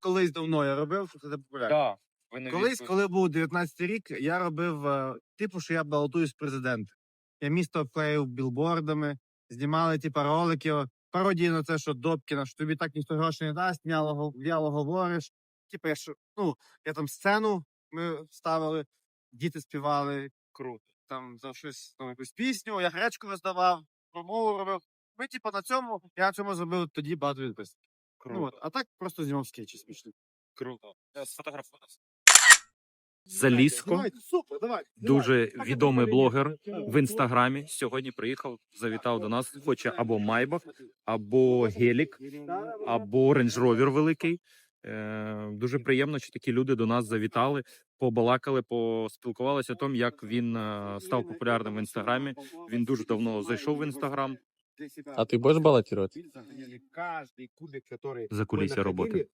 Колись давно я робив, що це популярно. Да. Ви не Колись, відпу- коли був 19 рік, я робив е, типу, що я балотуюсь в президенти. Я місто обклеїв білбордами, знімали типу, ролики, пародії на це, що Добкіна, що тобі так ніхто грошей не дасть, вяло, го- вяло говориш. Типу, я, що, ну, я там сцену ми ставили, діти співали, Круто. там за щось, там, якусь пісню, я гречку роздавав, промову робив. Ми, типу, на цьому, я на цьому зробив тоді багато відписок. Круто. Ну, от, а так просто знімав скетчі смішні. Круто. Сфотографувався. Залізко, давай. дуже відомий блогер в інстаграмі. Сьогодні приїхав, завітав до нас. Хоче або Майбах, або Гелік, або Range Rover великий. Е, дуже приємно, що такі люди до нас завітали, побалакали, поспілкувалися о тому, як він е, став популярним в інстаграмі. Він дуже давно зайшов в інстаграм. А ты будешь баллотировать? За кулісся роботи.